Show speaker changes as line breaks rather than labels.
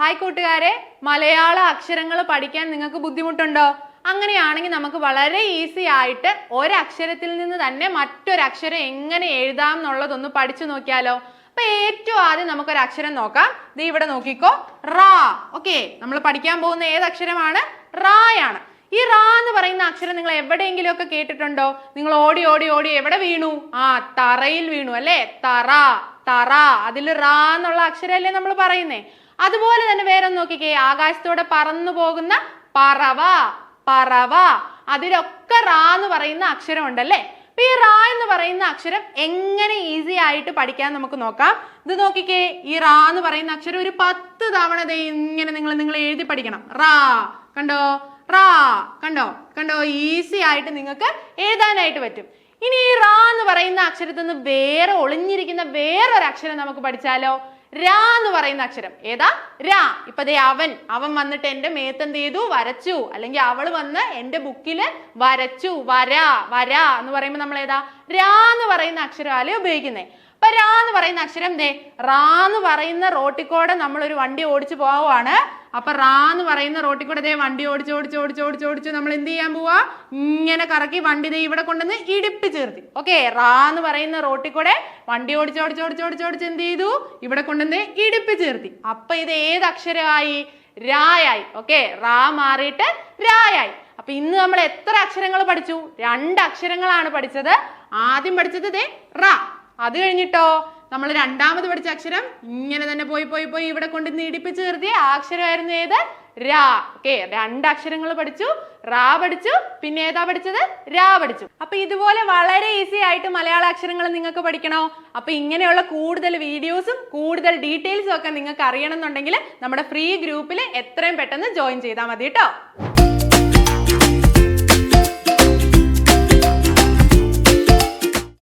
Hi കൂട്ടുകാരെ. മലയാള അക്ഷരങ്ങൾ പഠിക്കാൻ നിങ്ങൾക്ക് ബുദ്ധിമുട്ടുണ്ടോ? അങ്ങനെയാണെങ്കിൽ നമുക്ക് വളരെ ഈസി ആയിട്ട് ഒരക്ഷരത്തിൽ നിന്ന് തന്നെ മറ്റൊരക്ഷരം എങ്ങനെ എഴുതാം എന്നുള്ളതൊന്ന് പഠിച്ചു നോക്കിയാലോ. അപ്പൊ ഏറ്റവും ആദ്യം നമുക്കൊരു അക്ഷരം നോക്കാം. ദേ ഇവിടെ നോക്കിക്കോ. റാ. ഓക്കെ നമ്മൾ പഠിക്കാൻ പോകുന്ന ഏത് അക്ഷരമാണ്? റായാണ്. ഈ റാ എന്ന് പറയുന്ന അക്ഷരം നിങ്ങൾ എവിടെയെങ്കിലും ഒക്കെ കേട്ടിട്ടുണ്ടോ? നിങ്ങൾ ഓടി ഓടി ഓടി എവിടെ വീണു? ആ തറയിൽ വീണു അല്ലേ? തറ. തറ അതിൽ റാ എന്നുള്ള അക്ഷരമല്ലേ നമ്മൾ പറയുന്നേ. അതുപോലെ തന്നെ വേറെ നോക്കിക്കേ ആകാശത്തോടെ പറന്നു പോകുന്ന പറവ പറവ അതിലൊക്കെ റാ എന്ന് പറയുന്ന അക്ഷരം ഉണ്ടല്ലേ അപ്പൊ ഈ റാ എന്ന് പറയുന്ന അക്ഷരം എങ്ങനെ ഈസി ആയിട്ട് പഠിക്കാൻ നമുക്ക് നോക്കാം. ഇത് നോക്കിക്കേ ഈ റാ എന്ന് പറയുന്ന അക്ഷരം ഒരു പത്ത് തവണ ഇങ്ങനെ നിങ്ങൾ നിങ്ങൾ എഴുതി പഠിക്കണം. റാ കണ്ടോ? റാ കണ്ടോ? കണ്ടോ? ഈസി ആയിട്ട് നിങ്ങൾക്ക് എഴുതാനായിട്ട് പറ്റും. ഇനി ഈ റാ എന്ന് പറയുന്ന അക്ഷരത്തിൽ നിന്ന് വേറെ ഒളിഞ്ഞിരിക്കുന്ന വേറൊരു അക്ഷരം നമുക്ക് പഠിച്ചാലോ? രാ എന്ന് പറയുന്ന അക്ഷരം. ഏതാ? രാ. ഇപ്പൊ ദേ അവൻ. അവൻ വന്നിട്ട് എന്റെ മേത്ത് എന്ത് ചെയ്തു? വരച്ചു. അല്ലെങ്കിൽ അവൾ വന്ന് എന്റെ ബുക്കിൽ വരച്ചു. വരാ വരാ എന്ന് പറയുമ്പോൾ നമ്മൾ ഏതാ? രാ എന്ന് പറയുന്ന അക്ഷരമാലേ ഉപയോഗിക്കുന്നേ. അപ്പൊ രാ എന്ന് പറയുന്ന അക്ഷരം ദേ റാ എന്ന് പറയുന്ന റോട്ടിക്കൂടെ നമ്മൾ ഒരു വണ്ടി ഓടിച്ചു പോവുകയാണ് അപ്പൊ റാ എന്ന് പറയുന്ന റോട്ടിൽ കൂടെ ദേ വണ്ടി ഓടിച്ച് ഓടിച്ച് ഓടിച്ച് ഓടിച്ച് ഓടിച്ച് നമ്മൾ എന്ത് ചെയ്യാൻ പോവാ? ഇങ്ങനെ കറക്കി വണ്ടി ദേ ഇവിടെ കൊണ്ടുവന്ന് ഇടിപ്പ് ചേർത്തി ഓക്കെ റാ എന്ന് പറയുന്ന റോട്ടിൽ കൂടെ വണ്ടി ഓടിച്ച് ഓടിച്ച് ഓടിച്ച് ഓടിച്ച് ഓടിച്ച് എന്ത് ചെയ്തു? ഇവിടെ കൊണ്ടുവന്ന് ഇടിപ്പ് ചേർത്തി അപ്പൊ ഇത് ഏത് അക്ഷരമായി? രായായി. ഓക്കെ റാ മാറിയിട്ട് രായായി. അപ്പൊ ഇന്ന് നമ്മൾ എത്ര അക്ഷരങ്ങൾ പഠിച്ചു? രണ്ട് അക്ഷരങ്ങളാണ് പഠിച്ചത്. ആദ്യം പഠിച്ചത് ദേ റാ. അത് കഴിഞ്ഞിട്ടോ? നമ്മൾ രണ്ടാമത് പഠിച്ച അക്ഷരം ഇങ്ങനെ തന്നെ പോയി പോയി പോയി ഇവിടെ കൊണ്ട് നീടിപ്പിച്ച് നിർത്തിയ ആ അക്ഷരമായിരുന്നു ഏത്? രാ. ഓക്കെ രണ്ട് അക്ഷരങ്ങൾ പഠിച്ചു റാ പഠിച്ചു പിന്നെ ഏതാ പഠിച്ചത്? രാ പഠിച്ചു. അപ്പൊ ഇതുപോലെ വളരെ ഈസി ആയിട്ട് മലയാള അക്ഷരങ്ങൾ നിങ്ങൾക്ക് പഠിക്കണോ? അപ്പൊ ഇങ്ങനെയുള്ള കൂടുതൽ വീഡിയോസും കൂടുതൽ ഡീറ്റെയിൽസും ഒക്കെ നിങ്ങൾക്ക് അറിയണം എന്നുണ്ടെങ്കിൽ നമ്മുടെ ഫ്രീ ഗ്രൂപ്പിൽ എത്രയും പെട്ടെന്ന് ജോയിൻ ചെയ്താൽ മതി കേട്ടോ.